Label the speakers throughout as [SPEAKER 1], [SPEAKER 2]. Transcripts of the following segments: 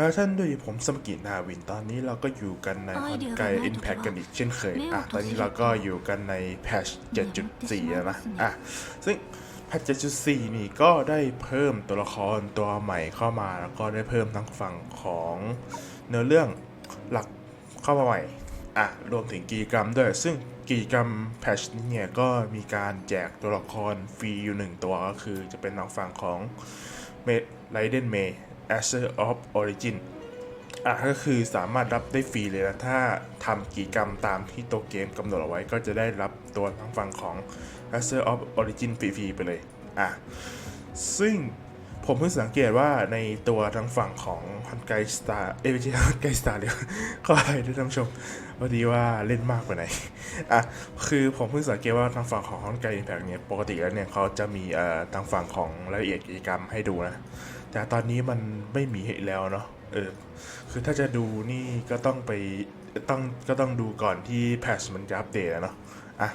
[SPEAKER 1] ฮะท่านด้วยผมสมกินาวินตอนนี้เราก็อยู่กันใน
[SPEAKER 2] อ้
[SPEAKER 1] ฮ
[SPEAKER 2] อย
[SPEAKER 1] อน
[SPEAKER 2] เดี๋ยว
[SPEAKER 1] ไก
[SPEAKER 2] ก่อนนะ
[SPEAKER 1] อินแพค
[SPEAKER 2] เดี๋ยว
[SPEAKER 1] กันอีกเช่นเคย
[SPEAKER 2] ไม่
[SPEAKER 1] อะ
[SPEAKER 2] เอา
[SPEAKER 1] ตอนนี้
[SPEAKER 2] ตัว
[SPEAKER 1] เราก็อยู่กันในแพช7.4แล้วนะอะซึ่งแพช7.4นี่ก็ได้เพิ่มตัวละครตัวใหม่เข้ามา แล้วก็ได้เพิ่มทั้งฝั่งของเนื้อเรื่องหลักเข้ามาใหม่อะรวมถึงกิจกรรมด้วย ซึ่งกิจกรรมแพชนี้เนี่ยก็มีการแจกตัวละครฟรีอยู่หนึ่งตัวก็คือจะเป็นทางฝั่งของเมดไลเดนเมย์ Asher of Origin อะก็คือสามารถรับได้ฟรีเลยนะ ถ้าทำกิจกรรมตามที่ตัวเกมกำหนดเอาไว้ก็จะได้รับตัวทางฝั่งของ Asher of Origin ฟรีๆไปเลย อะ ซึ่งผมเพิ่งสังเกตว่าในตัวทางฝั่งของฮันไกสตาร์เอ้ยไม่ใช่ฮันไกสตาร์เดี๋ยวขออภัยด้วยท่านผู้ชมพอดีว่าเล่นมากกว่าไหนอะคือผมเพิ่งสังเกตว่าทางฝั่งของฮันไกอินแพกเนี่ยปกติแล้วเนี่ยเขาจะมีเอ่อทางฝั่งของรายละเอียดกิจกรรมให้ดูนะ แต่ตอนนี้มันไม่มีให้แล้วเนาะเออคือถ้าจะดูนี่ก็ต้องไปต้องก็ต้องดูก่อนที่แพชมันจะอัปเดตอะเนาะอะ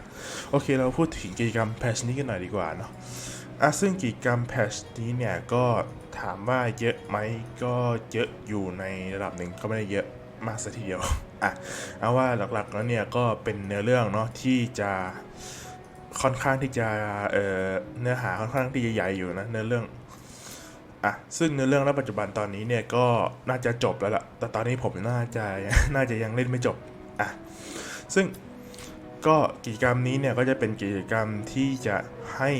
[SPEAKER 1] โอเคเราพูดถึงกิจกรรมแพชนี้กันหน่อยดีกว่าเนาะอะซึ่งกิจกรรมแพชนี้เนี่ยก็ถามว่าเยอะไหมก็เยอะอยู่ในระดับหนึ่งก็ไม่ได้เยอะมากสัทีเดียวอะเอาว่าหลักๆแล้วเนี่ยก็เป็นเนื้อเรื่องเนาะที่จะค่อนข้างที่จะเอ่อเนื้อหาค่อนข้างที่จะใหญ่อยู่นะเนื้อเรื่อง อะซึ่งเนื้อเรื่องณปัจจุบันตอนนี้เนี่ยก็น่าจะจบแล้วล่ะ แต่ตอนนี้ผมน่าจะน่าจะยังเล่นไม่จบอะซึ่งก็กิจกรรมนี้เนี่ยก็จะเป็นกิจกรรมที่จะให้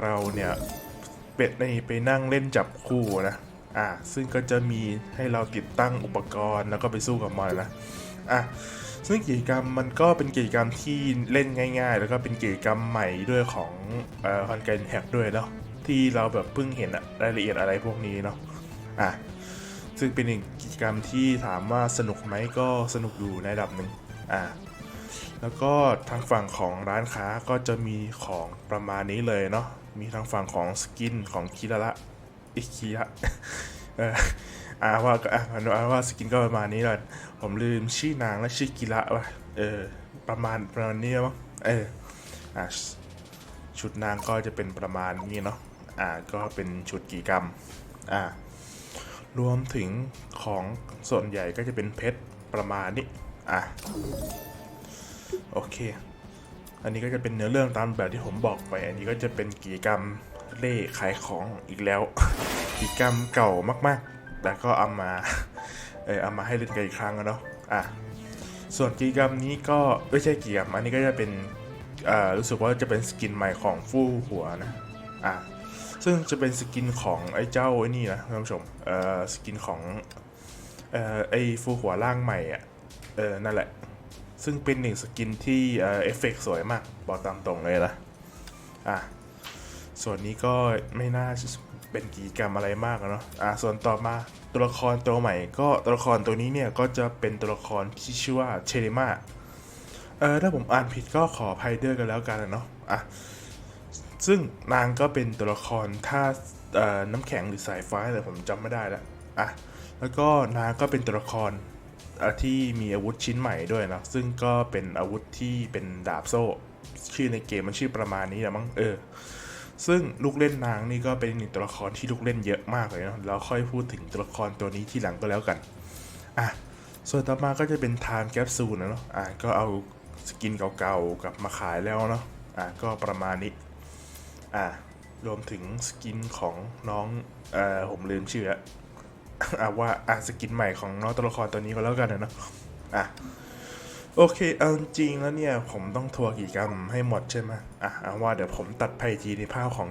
[SPEAKER 1] เราเนี่ยเป็ดในไปนั่งเล่นจับคู่นะอะซึ่งก็จะมีให้เราติดตั้งอุปกรณ์แล้วก็ไปสู้กับมันนะอะซึ่งกิจกรรมมันก็เป็นกิจกรรมที่เล่นง่าย ๆ แล้วก็เป็นกิจกรรมใหม่ด้วยของคอนเกนแฮกด้วยเนาะ ที่เราแบบเพิ่งเห็นอะรายละเอียดอะไรพวกนี้เนาะอะซึ่งเป็นอีกกิจกรรมที่ถามว่าสนุกไหมก็สนุกอยู่ในระดับหนึ่งอะแล้วก็ทางฝั่งของร้านค้าก็จะมีของประมาณนี้เลยเนาะมีทางฝั่งของสกินของคิระละอิคิระอ่าว่าก็อะอ่าว่าสกินก็ประมาณนี้เลยผมลืมชื่อนางและชื่อกิระว่ะเออประมาณประมาณนี้มั้งเอออะชุดนางก็จะเป็นประมาณนี้เนาะ อ่าก็เป็นชุดกิจกรรมอ่ารวมถึงของส่วนใหญ่ก็จะเป็นเพชรประมาณนี้อะโอเค อันนี้ก็จะเป็นเนื้อเรื่องตามแบบที่ผมบอกไป อันนี้ก็จะเป็นกิจกรรมเล่ขายของอีกแล้ว กิจกรรมเก่ามากๆ แต่ก็เอามาเออเอามาให้เล่นกันอีกครั้งอะเนาะอะส่วนกิจกรรมนี้ก็ไม่ใช่กิจกรรมอันนี้ก็จะเป็นอ่ารู้สึกว่าจะเป็นสกินใหม่ของฟู่หัวนะอะ ซึ่งจะเป็นสกินของไอ้เจ้าไอ้นี่นะท่านผู้ชมเอ่อสกินของเอ่อไอ้ฟูหัวร่างใหม่อะเออนั่นแหละ ซึ่งเป็นหนึ่งสกินที่เอ่อเอฟเฟกต์สวยมาก บอกตามตรงเลยนะอะส่วนนี้ก็ไม่น่าเป็นกิจกรรมอะไรมากเนาะอะส่วนต่อมาตัวละครตัวใหม่ ก็ตัวละครตัวนี้เนี่ยก็จะเป็นตัวละครที่ชื่อว่าเชเรมาเออถ้าผมอ่านผิดก็ขออภัยด้วยกันแล้วกันนะเนาะอะ ซึ่งนางก็เป็นตัวละครท่าน้ำแข็งหรือสายฟ้าแต่ผมจำไม่ได้แล้วอะแล้วก็นางก็เป็นตัวละครที่มีอาวุธชิ้นใหม่ด้วยนะซึ่งก็เป็นอาวุธที่เป็นดาบโซ่ชื่อในเกมมันชื่อประมาณนี้แหละมั้งเออซึ่งลูกเล่นนางนี่ก็เป็นหนึ่งตัวละครที่ลูกเล่นเยอะมากเลยเนาะแล้วค่อยพูดถึงตัวละครตัวนี้ที่หลังก็แล้วกันอะส่วนต่อมาก็จะเป็น Time Capsule นะเนาะอะก็เอาสกินเก่าๆกลับมาขายแล้วเนาะอะก็ประมาณนี้ อะรวมถึงสกินของน้องเอ่อผมลืมชื่ออะอะว่าอะสกินใหม่ของน้องตัวละครตัวนี้ก็แล้วกันนะเนาะอะโอเคเอาจริงแล้วเนี่ย ผมต้องทัวร์กิจกรรมให้หมดใช่ไหมอะเอาว่าเดี๋ยวผมตัดไปทีในภาพของ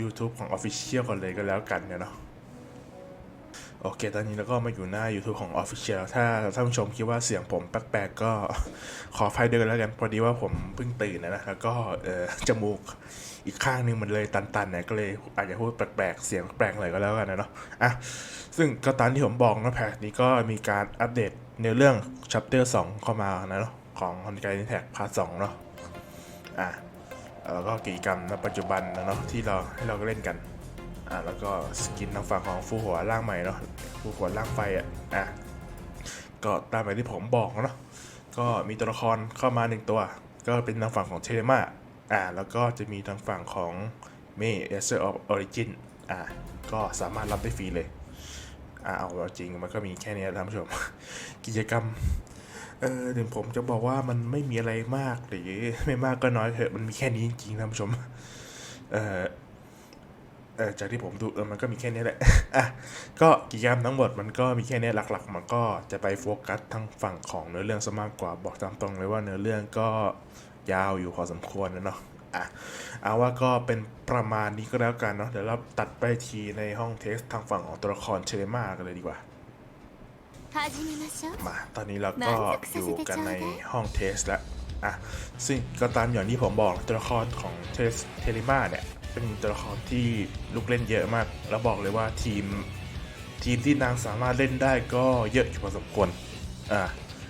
[SPEAKER 1] YouTube ของ Official ก่อนเลยก็แล้วกันเนาะโอเค ตอนนี้เราก็มาอยู่หน้า YouTube ของ Official ถ้าท่านผู้ชมคิดว่าเสียงผมแปลกๆ ก็ขอไฟเดินแล้วกัน พอดีว่าผมเพิ่งตื่นนะนะ แล้วก็จมูก อีกข้างหนึงมันเลยตันๆเนี่ยก็เลยอาจจะพูดแปลกๆเสียงแปลกหน่อยก็แล้วกันนะเนาะอะซึ่งก็ตามที่ผมบอกนะแพทนี้ก็มีการอัปเดตในเรื่อง chapter 2 เข้ามานะเนาะของฮอนไกแท็กพาร์ทสองเนาะอะแล้วก็กิจกรรมณปัจจุบันนะเนาะที่เราให้เราเล่นกันอะแล้วก็สกินทางฝั่งของฟูหัวร่างใหม่เนาะฟูหัวร่างไฟอะอะก็ตามแบบที่ผมบอกเนาะก็มีตัวละครเข้ามาหนึ่งตัว ก็เป็นทางฝั่งของเทเลมา อะแล้วก็จะมีทางฝั่งของเมเอเซอร์ออฟออริจินอะก็สามารถรับได้ฟรีเลยอ่าเอาจริงมันก็มีแค่นี้ท่านผู้ชม กิจกรรมเออถึงผมจะบอกว่ามันไม่มีอะไรมากหรือไม่มากก็น้อยเถอะมันมีแค่นี้จริงๆท่านผู้ชมเออเออจากที่ผมดูเออมันก็มีแค่นี้แหละอะก็กิจกรรมทั้งหมดมันก็มีแค่นี้หลักๆ มันก็จะไปโฟกัสทั้งฝั่งของเนื้อเรื่องซะมากกว่าบอกตามตรงเลยว่าเนื้อเรื่องก็ ยาวอยู่พอสมควรนะเนาะอะเอาว่าก็เป็นประมาณนี้ก็แล้วกันเนาะเดี๋ยวเราตัดไปทีในห้องเทสทางฝั่งของตัวละครเชเลมากันเลยดีกว่ามา ตอนนี้เราก็อยู่กันในห้องเทสแล้วอะซึ่งก็ตามอย่างที่ผมบอกตัวละครของเทสเทเลมาเนี่ยเป็นตัวละครที่ลูกเล่นเยอะมาก แล้วบอกเลยว่าทีมทีมที่นางสามารถเล่นได้ก็เยอะอยู่พอสมควรอ่า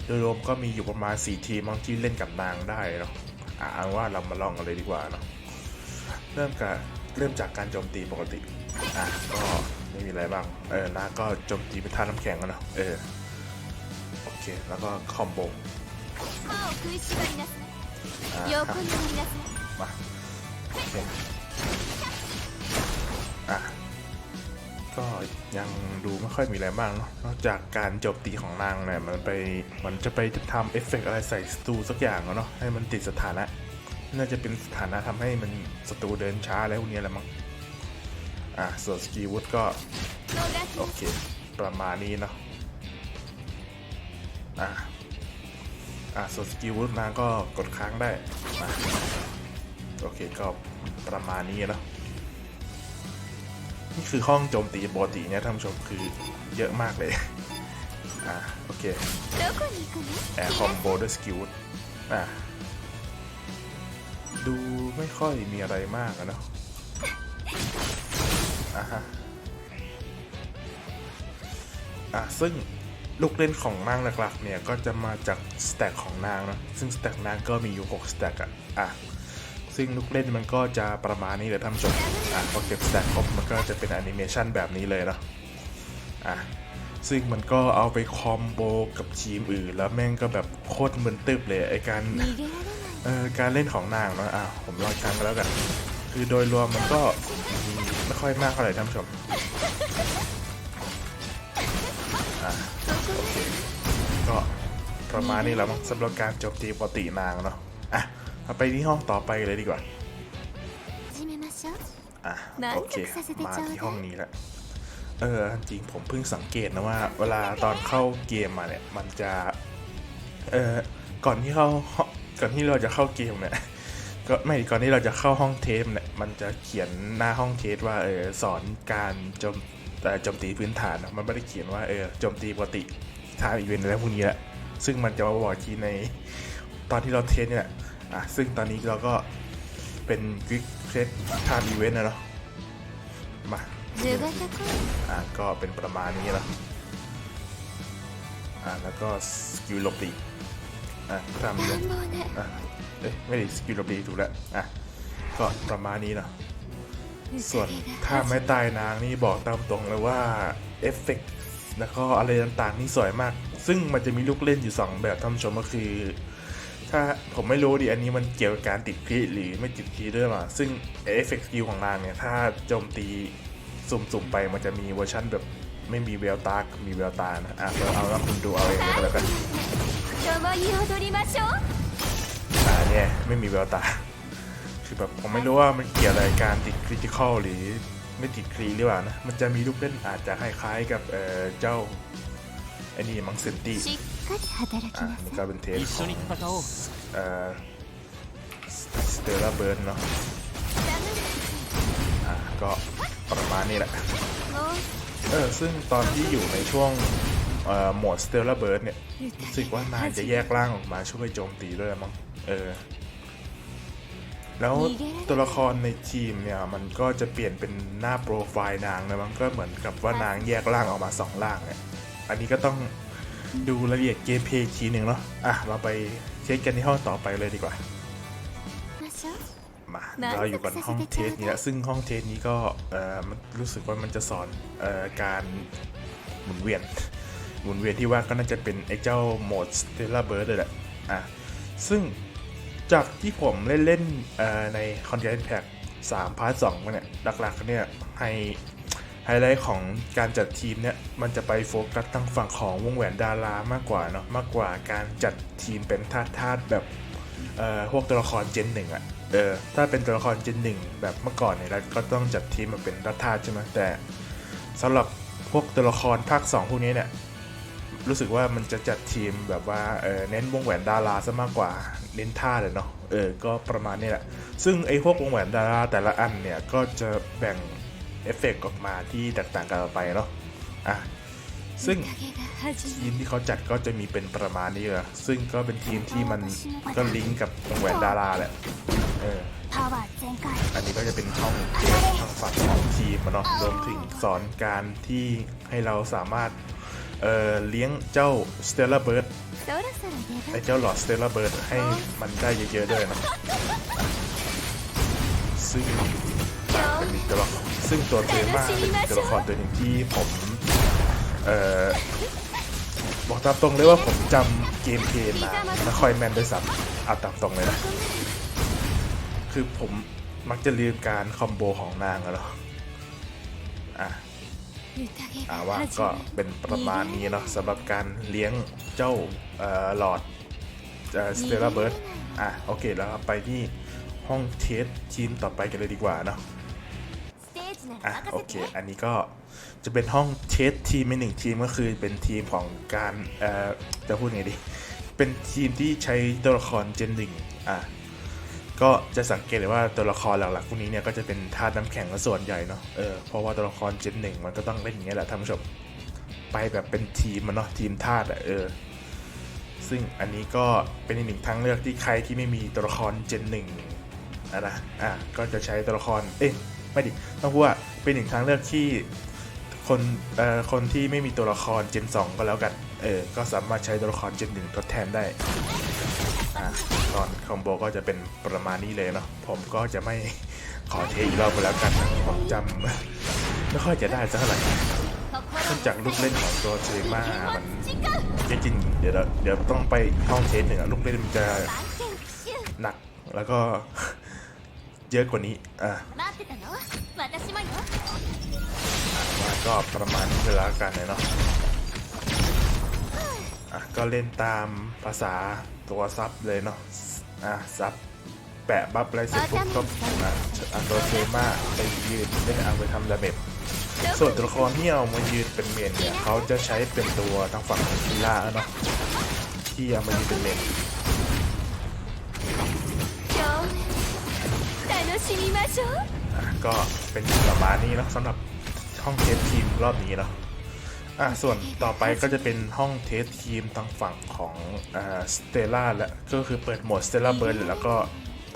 [SPEAKER 1] โดยรวมก็มีอยู่ประมาณ 4 ทีมที่เล่นกับนางได้เนาะอ่าว่าเรามาลองกันเลยดีกว่าเนาะเริ่มกับเริ่มจากการโจมตีปกติอะก็ไม่มีอะไรบ้างเออนาก็โจมตีเป็นท่าน้ำแข็งกันเนาะเออโอเคแล้วก็คอมโบมาอะ ก็ยังดูไม่ค่อยมีอะไรบ้างเนาะนอกจากการจบตีของนางเนี่ยมันไปมันจะไปทำเอฟเฟกอะไรใส่สตูสักอย่างเนาะให้มันติดสถานะ น่าจะเป็นสถานะทำให้มันสตูเดินช้าแล้วพวกนี้แหละมั้งอะส่วนสกีวูดก็ โอเค ประมาณนี้เนาะอะอะส่วนสกีวูดนางก็กดค้างได้โอเคก็ประมาณนี้เนาะ นี่คือห้องโจมตีโบติเนี่ยท่านผู้ชมคือเยอะมากเลย อ่าโอเคแอร์คอมโบด้วยสกิลอ่าดูไม่ค่อยมีอะไรมากนะเนาะอะฮะอะซึ่งลูกเล่นของนางหลักๆเนี่ย ก็จะมาจากสแต็กของนางนะซึ่งสแต็กนางก็มีอยู่6สแต็กอะอะ ซึ่งลูกเล่นมันก็จะประมาณนี้เลยท่านผู้ชมอะพอเก็บสแตกครบมันก็จะเป็นแอนิเมชันแบบนี้เลยเนาะอะซึ่งมันก็เอาไปคอมโบกับทีมอื่น แล้วแม่งก็แบบโคตรมึนตึบเลยไอการเอ่อการเล่นของนางเนาะอะผมรองครั้งแล้วกัน คือโดยรวมมันก็ไม่ค่อยมากเท่าไหร่ท่านผู้ชมอะโอเคก็ประมาณนี้แล้วสำหรับการจบตีปกตินางเนาะอะ ไปที่ห้องต่อไปเลยดีกว่าอะโอเค มาที่ห้องนี้ละเออจริงผมเพิ่งสังเกตนะว่า เวลาตอนเข้าเกมมาเนี่ย มันจะ เออก่อนที่เข้าก่อนที่เราจะเข้าเกมเนี่ยก็ไม่ก่อนที่เราจะเข้าห้องเทปเนี่ยมันจะเขียนหน้าห้องเทปว่าเออสอนการโจมโจมตีพื้นฐานนะมันไม่ได้เขียนว่าเออโจมตีปกติทางอีเวนต์อะไรพวกนี้แหละซึ่งมันจะมาบอกทีในตอนที่เราเทสเนี่ย อะซึ่งตอนนี้เราก็เป็นกริกเซตทามอีเวนต์นะเนาะมาอะก็เป็นประมาณนี้แล้วอะแล้วก็สกิลลบดีอะครา
[SPEAKER 2] มลบ
[SPEAKER 1] อะเอ้ยไม่ได้สกิลลบดีถูกแล้วอะก็ประมาณนี้เนาะส่วนถ้าไม่ตายนางนี่บอกตามตรงเลยว่าเอฟเฟกต์แล้วก็อะไรต่างๆนี่สวยมาก ซึ่งมันจะมีลูกเล่นอยู่ 2 แบบท่านผู้ชมก็คือ ถ้าผมไม่รู้ดิอันนี้มันเกี่ยวกับการติดครีหรือไม่ติดครีด้วยมาซึ่งเอฟเฟกต์คิวของนางเนี่ยถ้าโจมตีสุ่มๆไปมันจะมีเวอร์ชั่นแบบไม่มีเวลตา มีเวลตานะอะเอาแล้วคุณดูเอาเองก็แล้วกันอ่าเนี่ยไม่มีเวลตา คือแบบผมไม่รู้ว่ามันเกี่ยวอะไรการติดคริติคอลหรือไม่ติดคีหรือเปล่านะ มันจะมีลูกเล่นอาจจะคล้ายๆกับเจ้า ไอ้นี่มังเซนตี้
[SPEAKER 2] しっかり働き
[SPEAKER 1] อ่า
[SPEAKER 2] な
[SPEAKER 1] นี่
[SPEAKER 2] さ
[SPEAKER 1] ก็
[SPEAKER 2] い
[SPEAKER 1] เป็นเทส
[SPEAKER 3] 一
[SPEAKER 1] ข
[SPEAKER 3] 緒
[SPEAKER 1] อง
[SPEAKER 3] に戦おう
[SPEAKER 1] เอ่อสเตลล่าเบิร์นเนาะ
[SPEAKER 2] 黙れ
[SPEAKER 1] อ่าก็ประมาณนี้แหละ
[SPEAKER 2] もう
[SPEAKER 1] เออซึ่งตอนที่อยู่ในช่วงเอ่อโหมดสเตลล่าเบิร์นเนี่ยรู้สึกว่านายจะแยกร่างออกมาช่วยโจมตีด้วยมั้งเออ แล้วตัวละครในทีมเนี่ย มันก็จะเปลี่ยนเป็นหน้าโปรไฟล์นางนะมันก็เหมือนกับว่านางแยกร่างออกมาสองร่างเนี่ย อันนี้ก็ต้องดูรายละเอียดเกมเพย์ทีหนึ่งเนาะอะเราไปเช็คกันที่ห้องต่อไปเลยดีกว่า มาเราอยู่กันห้องเทสนี้แล้ซึ่งห้องเทสนี้ก็เออมันรู้สึกว่ามันจะสอนเอ่อการหมุนเวียนหมุนเวียนที่ว่าก็น่าจะเป็นไอ้เจ้าโหมดสเตลลาเบิร์ดเลยแหละอะซึ่งจากที่ผมเล่นเล่นในคอนเทนต์แพ็กสามพาร์ทสองมาเนี่ยหลักๆเนี่ยให ไฮไลท์ของการจัดทีมเนี่ยมันจะไปโฟกัสทางฝั่งของวงแหวนดารามากกว่าเนาะมากกว่าการจัดทีมเป็นธาตุธาตุแบบเอ่อพวกตัวละครเจนหนึ่งอะเออถ้าเป็นตัวละครเจนหนึ่งแบบเมื่อก่อนเนี่ยเราก็ต้องจัดทีมมาเป็นรัฐธาตุใช่ไหมแต่สำหรับพวกตัวละครภาค 2 พวกนี้เนี่ยรู้สึกว่ามันจะจัดทีมแบบว่าเออเน้นวงแหวนดาราซะมากกว่าเน้นท่าเลยเนาะเออก็ประมาณนี้แหละ ซึ่งไอ้พวกวงแหวนดาราแต่ละอันเนี่ยก็จะแบ่ง เอฟเฟกออกมาที่แตกต่างกันไปเนาะอะซึ่งทีมที่เขาจัดก็จะมีเป็นประมาณนี้เลยซึ่งก็เป็นทีมที่มันก็ลิงก์กับแหวนดาราแหละเอออันนี้ก็จะเป็นช่องเกมช่องฝั่งของทีมเนาะรวมถึงสอนการที่ให้เราสามารถเอ่อเลี้ยงเจ้าสเต
[SPEAKER 2] ลลาเบิร์ด
[SPEAKER 1] ไอเจ้าหลอดสเตลลาเบิร์ดให้มันได้เยอะๆด้วยนะซึ่งเป็นตัวละคร ซึ่งตัวเตมาเป็นตัวละครตัวหนึ่งที่ผมเอ่อบอกตามตรงเลยว่าผมจำเกมเพลย์มาคอยแมนด้วยซ้ำอาตามตรงเลยนะคือผมมักจะลืมการคอมโบของนางแล้วอะอาว่าก็เป็นประมาณนี้เนาะสำหรับการเลี้ยงเจ้าหลอดสเตลลาเบิร์ดอะโอเคแล้วไปที่ห้องเทสชิ้นต่อไปกันเลยดีกว่าเนาะ อะโอเค อันนี้ก็จะเป็นห้องเชสทีมเป็หนึ่งทีมก็คือเป็นทีมของการเอ่อจะพูดไงดี เป็นทีมที่ใช้ตัวละครเจนหนึ่งอะก็จะสังเกตเลยว่าตัวละครหลักๆพวกนี้เนี่ยก็จะเป็นธาตุน้ำแข็งส่วนใหญ่เนาะเออเพราะว่าตัวละครเจนหนึ่งมันก็ต้องเล่นอย่างนี้แหละท่านผู้ชมไปแบบเป็นทีมมันเนาะทีมธาตุอะเออซึ่งอันนี้ก็เป็นอีกหนึ่งทางเลือกที่ใครที่ไม่มีตัวละครเจนหนึ่งนะนะอะก็จะใช้ตัวละครเอ๊ะ ไม่ดิต้องพูดว่าเป็นหนึ่งทางเลือกที่คนเอ่อคนที่ไม่มีตัวละครเจนงก็แล้วกัน เออ ก็สามารถใช้ตัวละครเจนหนึ่งทดแทนได้อะตอนคอมโบก็จะเป็นประมาณนี้เลยเนาะผมก็จะไม่ขอเทอีกรอบไปแล้วกันนะผมจำไม่ค่อยจะได้สักเท่าไหร่เนื่องจากลูกเล่นของตัวเซมามันจริงๆเดี๋ยวเดี๋ยวต้องไปท่องเทสหนึ่งลูกเล่นมันจะหนักแล้วก็ เยอะกว่านี้อะก็ประมาณนี้เลยละกันเลยเนาะอะก็เล่นตามภาษาตัวซับเลยเนาะอะซับแปะบัฟอะไรเสร็จปุ๊บก็อะอันโดเซมาไปยืนเล่นเอาไปทำดาเมจส่วนตัวละครที่เอามายืนเป็นเมนเนี่ยเขาจะใช้เป็นตัวทางฝั่งของคิล่าเนาะที่เอามายืนเป็นเมน ก็เป็นประมาณนี้เนาะสำหรับห้องเทสทีมรอบนี้เนาะอะส่วนต่อไปก็จะเป็นห้องเทสทีมทางฝั่งของอ่าสเตล่าและก็คือเปิดโหมดสเตล่าเบิร์นแล้วก็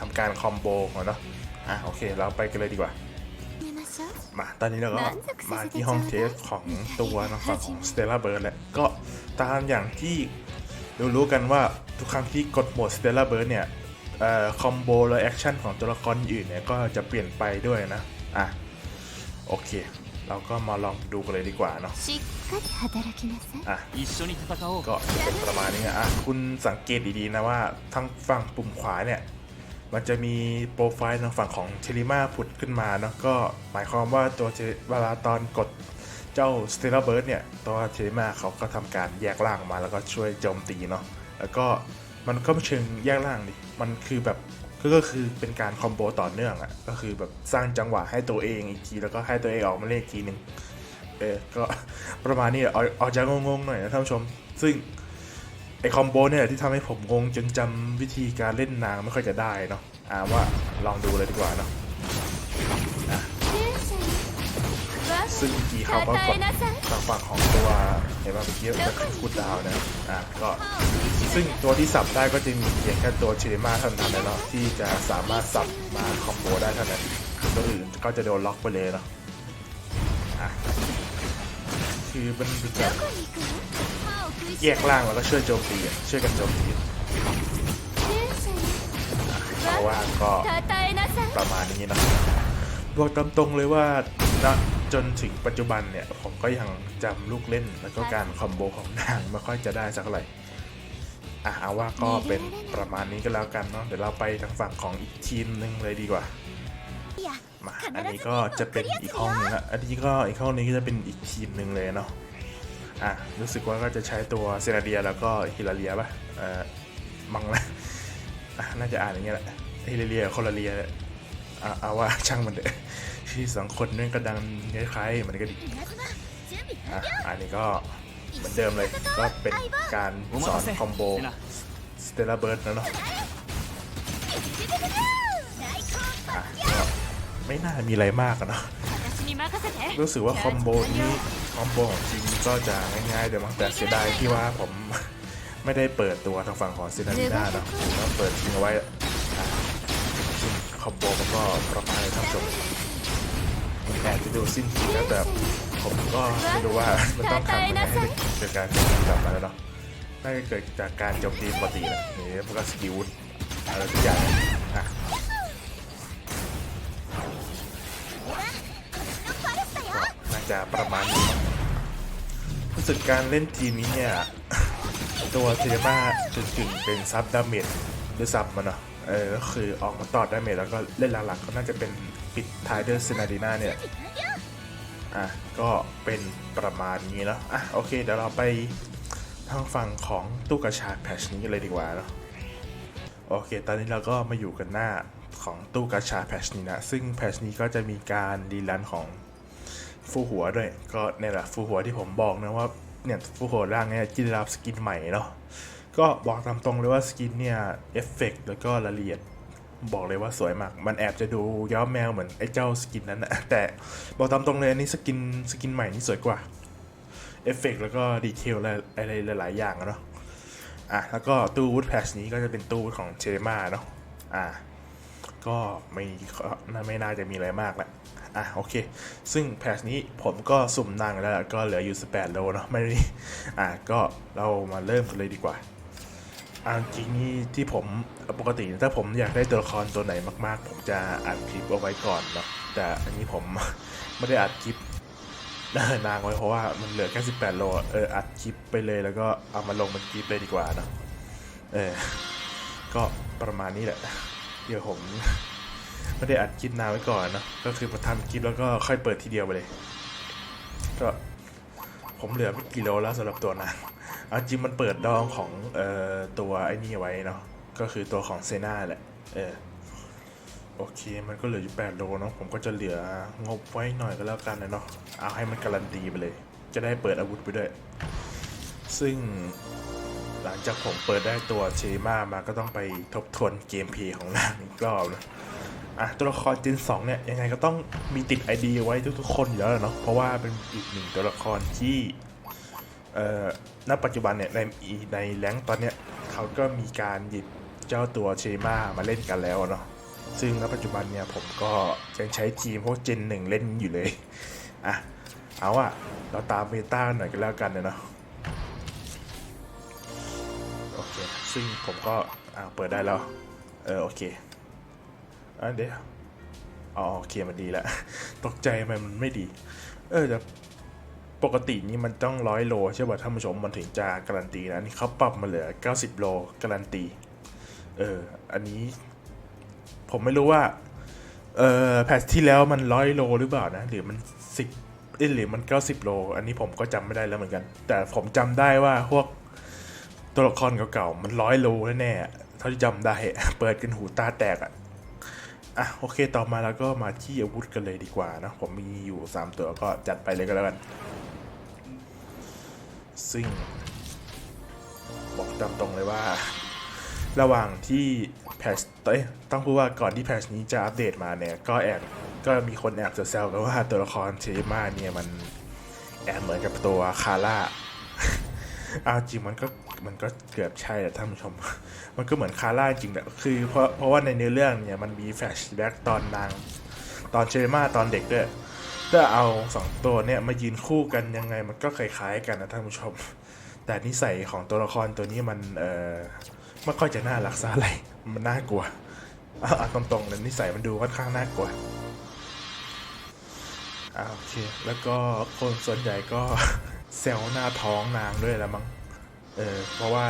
[SPEAKER 1] ทำการคอมโบของเนาะอะโอเคเราไปกันเลยดีกว่ามาตอนนี้เราก็มาที่ห้องเทสของตัวทางฝั่งของสเตล่าเบิร์นแหละก็ตามอย่างที่รู้ๆกันว่าทุกครั้งที่กดโหมดสเตล่าเบิร์นเนี่ย ออคอมโบและแอคชั่นของตัวละครอื่นเนี่ยก็จะเปลี่ยนไปด้วยนะ อะ โอเค เราก็มาลองดูกันเลยดีกว่าเนาะอะก็เป็นประมาณนี้นะอะคุณสังเกตดีๆนะว่าทั้งฝั่งปุ่มขวาเนี่ย มันจะมีโปรไฟล์ทางฝั่งของเชลิมาผุดขึ้นมาเนาะก็หมายความว่าตัวเวลาตอนกดเจ้าสเตลเบิร์ดเนี่ย ตัวเชลิมาเขาก็ทำการแยกล่างมาแล้วก็ช่วยโจมตีเนาะแล้วก็ มันก็ไม่เชิงแยกล่างดิมันคือแบบก็คือเป็นการคอมโบต่อเนื่องอะก็คือแบบสร้างจังหวะให้ตัวเองอีกทีแล้วก็ให้ตัวเองออกมาเล่นอีกทีหนึ่งเออก็ประมาณนี้เอาอาจะงงๆหน่อยนะท่านผู้ชม ซึ่งไอคอมโบเนี่ยที่ทำให้ผมงงจนจำวิธีการเล่นนางไม่ค่อยจะได้เนาะอ่าว่าลองดูเลยดีกว่าเนาะ ซึ่งเมื่อกี้เขาก็กดทางฝั่งของตัวเห็นว่าเมื่อกี้จะคูดดาวนะอะก็ซึ่งตัวที่สับได้ก็จะมีเพียงแค่ตัวชิลิมาเท่านั้นนะเนะที่จะสามารถสับมาคอมโบได้เท่านั้นคือตัวอื่นก็จะโดนล็อกไปเลยเนาะอะคือมันจะแยกล่างแล้วก็ช่วยโจมตีช่วยกันโจมตีเพราะว่าก็ประมาณนี้นะบอกตามตรงเลยว่านะ จนถึงปัจจุบันเนี่ย ผมก็ยังจำลูกเล่นแล้วก็การคอมโบของนางไม่ค่อยจะได้สักเท่าไหร่อะเอาว่าก็เป็นประมาณนี้ก็แล้วกันเนาะเดี๋ยวเราไปทางฝั่งของอีกทีมหนึ่งเลยดีกว่า
[SPEAKER 2] いや
[SPEAKER 1] มาอันนี้ก็จะเป็นอีกห้องหนึงละอันนี้ก็อีกห้องนี้ก็จะเป็นอีกทีมหนึ่งเลยเนาะอะรู้สึกว่าก็จะใช้ตัวเซนาเดียแล้วก็ฮิลาเลียป่ะเอ่อมังนะอะน่าจะอ่านอย่างเงี้ยแหละฮิลาเลียคนละเลียแหละอะเอาว่าช่างมันเถอะ ที่สองคนนั่นกระดังคล้ายๆเหมือนกันอีกอันนี้ก็เหมือนเดิมเลยก็เป็นการสอนคอมโบสเตลาเบิร์ดนะเนาะไม่น่ามีอะไรมากนะ รู้สึกว่าคอมโบนี้คอมโบของจริงก็จะง่ายๆเดี๋ยวมั้งแต่เสียดายที่ว่าผมไม่ได้เปิดตัวทางฝั่งของเซินาลีน่าเนาะผมก็เปิดทิ้งเอาไว้คอมโบมันก็ประมาณนี้ท่านผู้ชม แอบจะดูสิ้นทีแล้วแต่ผมก็ไม่รู้ว่ามันต้องทำยังไงให้เกิดการกลับมาแล้วเนาะน่าจะเกิดจากการโจมตีปกติแหละนี่มันก็สกิลอะไรทุกอย่างอะน่าจะประมาณนี้รู้สึกการเล่นทีมนี้เนี่ยตัวเทเลมาจุดกึ่งๆเป็นซับดาเมจหรือซับมันเนาะเออก็คือออกมาต่อดาเมจแล้วก็เล่นหลักๆก็น่าจะเป็น ปิดท้ายด้วยซินาดีนาเนี่ย อะ ก็เป็นประมาณนี้เนาะอะ โอเค เดี๋ยวเราไปทางฝั่งของตู้กระชาแพชนี้กันเลยดีกว่าเนาะโอเค ตอนนี้เราก็มาอยู่กันหน้าของตู้กาชาแพชนี้นะ ซึ่งแพชนี้ก็จะมีการรีลันของฟูหัวด้วย ก็เนี่ยแหละฟูหัวที่ผมบอกนะว่าเนี่ยฟูหัวร่างเนี่ยจินรับสกินใหม่เนาะก็บอกตามตรงเลยว่าสกินเนี่ยเอฟเฟกต์แล้วก็รายละเอียด บอกเลยว่าสวยมาก มันแอบจะดูย้อมแมวเหมือนไอ้เจ้าสกินนั้นนะแต่บอกตามตรงเลยอันนี้สกินสกินใหม่นี่สวยกว่า เอฟเฟกต์แล้วก็ดีเทลอะไรหลาย ๆ อย่างเนาะ อะ แล้วก็ตู้วูดแพชนี้ก็จะเป็นตู้ของเชมาเนาะ อะ ก็ไม่น่าไม่น่าจะมีอะไรมากละอะโอเค ซึ่งแพชนี้ผมก็สุ่มนางแล้วก็เหลืออยู่ 18 โลเนาะไม่ได้อะก็เรามาเริ่มกันเลยดีกว่าอะจริงนี่ที่ผม ปกติถ้าผมอยากได้ตัวละครตัวไหนมากๆ ผมจะอัดคลิปเอาไว้ก่อนเนาะแต่อันนี้ผมไม่ได้อัดคลิปนางไว้เพราะว่ามันเหลือแค่18โลเอออัดคลิปไปเลยแล้วก็เอามาลงเป็นคลิปเลยดีกว่าเนะเออก็ประมาณนี้แหละ เดี๋ยวผมไม่ได้อัดคลิปนานไว้ก่อนเนะก็คือมาทำคลิปแล้วก็ค่อยเปิดทีเดียวไปเลย ก็ผมเหลือไม่กี่โลแล้วสำหรับตัวนางเอาจริงมันเปิดดองของเอ่อตัวไอ้นี่ไว้เนาะ ก็คือตัวของเซนาแหละ เออ โอเค มันก็เหลืออยู่8โลเนาะ ผมก็จะเหลืองบไว้หน่อยก็แล้วกันนะเนาะ เอาให้มันการันตีไปเลย จะได้เปิดอาวุธไปด้วย ซึ่งหลังจากผมเปิดได้ตัวเชมามาก็ต้องไปทบทวนเกมเพย์ของนางอีกรอบนะอะตัวละครจิน2เนี่ยยังไงก็ต้องมีติด ID ไว้ทุกๆคนอยู่แล้วเนาะเพราะว่าเป็นอีกหนึ่งตัวละครที่เอ่อณปัจจุบันเนี่ยในในแรงตอนเนี้ยเขาก็มีการหยิบ เจ้าตัวเชมามาเล่นกันแล้วเนาะซึ่งณปัจจุบันเนี่ยผมก็ยังใช้ทีมพวกเจนหนึ่งเล่นอยู่เลยอะเอาอะเราตามเมตาหน่อยกันแล้วกันเนาะโอเคซึ่งผมก็อ่าเปิดได้แล้วเออโอเคอะเดี๋ยวอ๋อโอเคมันดีแล้วตกใจมันไม่ดี เออแต่ปกตินี่มันต้องร้อยโลใช่ป่ะท่านผู้ชมมันถึงจะการันตีนะนนี่เขาปรับมาเหลือ 90 โลการันตี เออ อันนี้ ผมไม่รู้ว่า เออแพทที่แล้วมันร้อยโลหรือเปล่านะ หรือมันสิบเอ้ยหรือมันเก้าสิบโล อันนี้ผมก็จำไม่ได้แล้วเหมือนกัน แต่ผมจำได้ว่าพวกตัวละครเก่าๆ มันร้อยโลแน่ๆเท่าที่จำได้ เปิดกันหูตาแตกอะอะโอเคต่อมาแล้วก็มาที่อาวุธกันเลยดีกว่านะผมมีอยู่ 3 ตัวก็จัดไปเลยก็แล้วกัน ซึ่ง บอกตามตรงเลยว่า ระหว่างที่แพชต้องพูดว่าก่อนที่แพชนี้จะอัปเดตมาเนี่ย ก็แอบก็มีคนแอบจะแซวกันว่าตัวละครเชมาเนี่ยมันแอบเหมือนกับตัวคาร่าเอาจริงมันก็มันก็เกือบใช่แหละท่านผู้ชม มันก็เหมือนคาร่าจริงแหละคือเพราะเพราะว่าในเนื้อเรื่องเนี่ยมันมีแฟลชแบ็กตอนนาง ตอนเชมาตอนเด็กด้วยถ้าเอาสองตัวเนี่ยมายืนคู่กันยังไงมันก็คล้ายๆกันนะท่านผู้ชม แต่นิสัยของตัวละครตัวนี้มันเออ ไม่ค่อยจะน่ารักซะอะไรมันน่ากลัวอะอะตรงๆเลยนิสัยมันดูค่อนข้างน่ากลัวอ่าโอเค แล้วก็คนส่วนใหญ่ก็แซวหน้าท้องนางด้วยแล้วมั้งเออเพราะว่า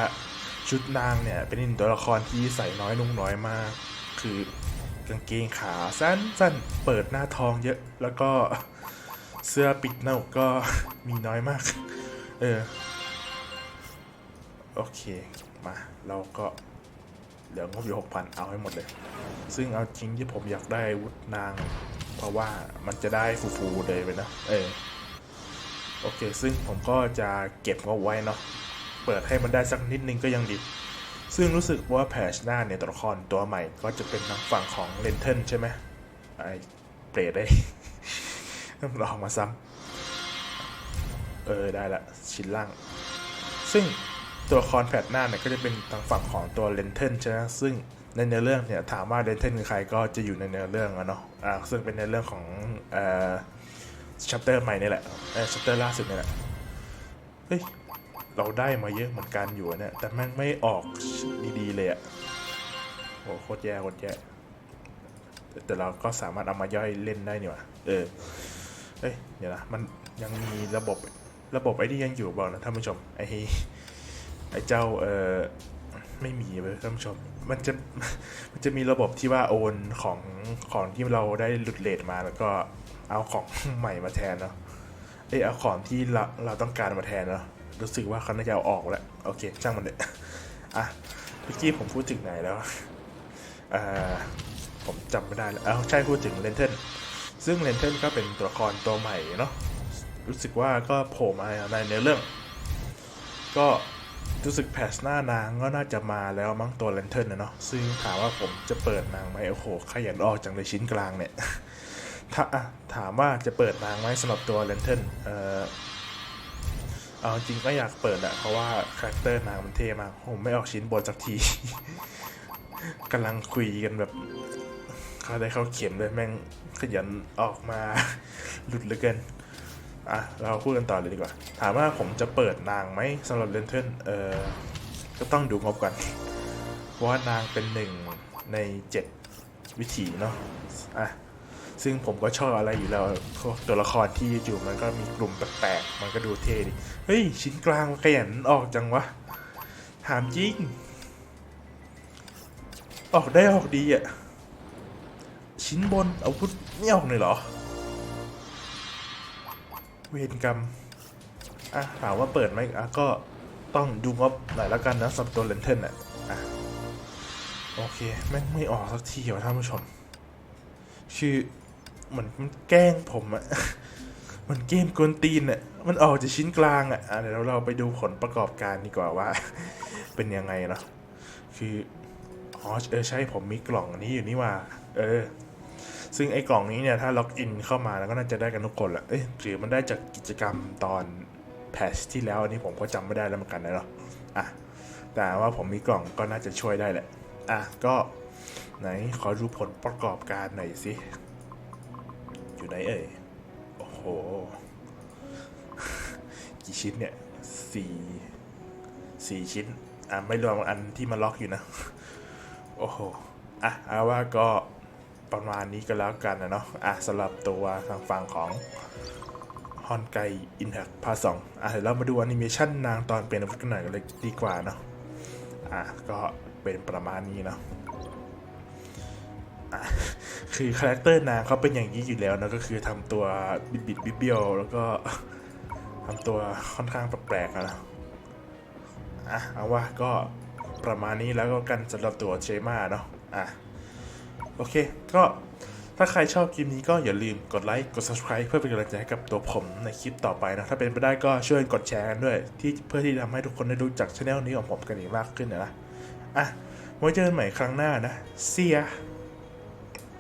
[SPEAKER 1] ชุดนางเนี่ยเป็นหนึ่งตัวละครที่ใส่น้อยนุ่งน้อยมาก คือกางเกงขาสั้นสั้นเปิดหน้าท้องเยอะ แล้วก็เสื้อปิดหน้าอกก็มีน้อยมาก เออ โอเค มา เราก็เหลืองบอยู่หกพันเอาให้หมดเลย ซึ่งเอาจริงที่ผมอยากได้วุธนาง เพราะว่ามันจะได้ฟูๆเลยไปนะ เออ โอเค ซึ่งผมก็จะเก็บเอาไว้เนาะ เปิดให้มันได้สักนิดนึงก็ยังดี ซึ่งรู้สึกว่าแพชหน้าเนี่ยตัวละครตัวใหม่ก็จะเป็นทางฝั่งของเลนเทนใช่ไหมไอเปรตได้ลองมาซ้ำเออ ได้ละ ชิ้นล่าง ซึ่ง ตัวละครแพทหน้าเนี่ยก็จะเป็นทางฝั่งของตัวเลนเทนใช่ไหมซึ่งในเนื้อเรื่องเนี่ยถามว่าเลนเทนคือใครก็จะอยู่ในเนื้อเรื่องอะเนาะอ่าซึ่งเป็นในเรื่องของเอ่อชัปเตอร์ใหม่นี่แหละเออชัปเตอร์ล่าสุดนี่แหละเฮ้ยเราได้มาเยอะเหมือนกันอยู่เนี่ยแต่แม่งไม่ออกดีๆเลยอะโอ้โคตรแย่โคตรแย่แต่เราก็สามารถเอามาย่อยเล่นได้นี่ว่าเออเฮ้ยเดี๋ยวนะมันยังมีระบบระบบไอ้นี่ยังอยู่เปล่านะท่านผู้ชมไอ้ ไอ้เจ้าเออไม่มีเลยท่านผู้ชม มันจะมันจะมีระบบที่ว่าโอนของของที่เราได้หลุดเลทมาแล้วก็เอาของใหม่มาแทนเนาะเอยเอาของที่เราเราต้องการมาแทนเนาะรู้สึกว่าเขาน่าจะเอาออกแล้วโอเคช่างมันเลยอะเมื่อกี้ผมพูดถึงไหนแล้วอ่าผมจำไม่ได้แล้วเอ้าใช่พูดถึงเลนเทนซึ่งเลนเทนก็เป็นตัวละครตัวใหม่เนาะรู้สึกว่าก็โผล่มาในเนื้อเรื่อง ก็ รู้สึกแพชหน้านางก็น่าจะมาแล้วมั้งตัวเลนเทนนะเนาะซึ่งถามว่าผมจะเปิดนางไหมโอ้โหขยันออกจังเลยชิ้นกลางเนี่ยถ้าอะถามว่าจะเปิดนางไหมสำหรับตัวเลนเทนเอ่อเอาจริงก็อยากเปิดอะเพราะว่าคาแรคเตอร์นางมันเท่มากผมไม่ออกชิ้นบนสักทีกำลังคุยกันแบบเขาได้เข้าเขียนเลยแม่งขยันออกมาหลุดเหลือเกิน อะ เราพูดกันต่อเลยดีกว่า ถามว่าผมจะเปิดนางไหมสำหรับเลนเทนเออก็ต้องดูงบก่อนเพราะว่านางเป็นหนึ่งในเจ็ดวิถีเนาะอะซึ่งผมก็ชอบอะไรอยู่แล้วพวกตัวละครที่อยู่มันก็มีกลุ่มแปลกๆ มันก็ดูเท่ดิ เฮ้ย ชิ้นกลางมันขยันออกจังวะ ถามจริง ออกได้ออกดีอะ ชิ้นบนอาวุธไม่ออกเลยเหรอ เวรกรรมอะถามว่าเปิดไหมอะก็ต้องดูงบหน่อยแล้วกันนะสำหรับตัวเลนเทนอะอะโอเคแม่งไม่ออกสักทีว่ะท่านผู้ชมคือเหมือนมันแกล้งผมอะมันเกมกวนตีนอะมันออกจากชิ้นกลางอะอะเดี๋ยวเราไปดูผลประกอบการดีกว่าว่า เป็นยังไงเนาะคืออ๋อเออใช่ผมมีกล่องอันนี้อยู่นี่ว่า เออ ซึ่งไอ้กล่องนี้เนี่ยถ้าล็อกอินเข้ามาแล้วก็น่าจะได้กันทุกคนแหละเอ้ยหรือมันได้จากกิจกรรมตอนแพชที่แล้วอันนี้ผมก็จำไม่ได้แล้วเหมือนกันนะเนาะอะแต่ว่าผมมีกล่องก็น่าจะช่วยได้แหละอะก็ไหนขอดูผลประกอบการหน่อยสิอยู่ไหนเอ่ยโอ้โหกี่ชิ้นเนี่ยสี่สี่ชิ้นอะไม่รวมอันที่มันล็อกอยู่นะ โอ้โหอะเอาว่าก็ ประมาณนี้ก็แล้วกันนะเนาะอะสำหรับตัวทางฝั่งของฮอนไกอินแทคพาสองอะเดี๋ยวเรามาดูแอนิเมชันนางตอนเปลี่ยนอาวุธกันหน่อยกันเลยดีกว่าเนาะอะก็เป็นประมาณนี้เนาะอะคือคาแรคเตอร์นางเขาเป็นอย่างนี้อยู่แล้วนะก็คือทำตัวบิดบิดบิดเบี้ยวแล้วก็ทำตัวค่อนข้างแปลกๆนะอะเอาว่าก็ประมาณนี้แล้วก็กันสำหรับตัวเชมาเนาะอะ โอเค ก็ถ้าใครชอบคลิปนี้ก็อย่าลืมกดไลค์กด subscribe เพื่อเป็นกำลังใจให้กับตัวผมในคลิปต่อไปนะ ถ้าเป็นไปได้ก็ช่วยกดแชร์กันด้วย ที่เพื่อที่ทำให้ทุกคนได้รู้จักช anel นี้ของผมกันอีกมากขึ้นนะอะไว้เจอกันใหม่ครั้งหน้านะเซีย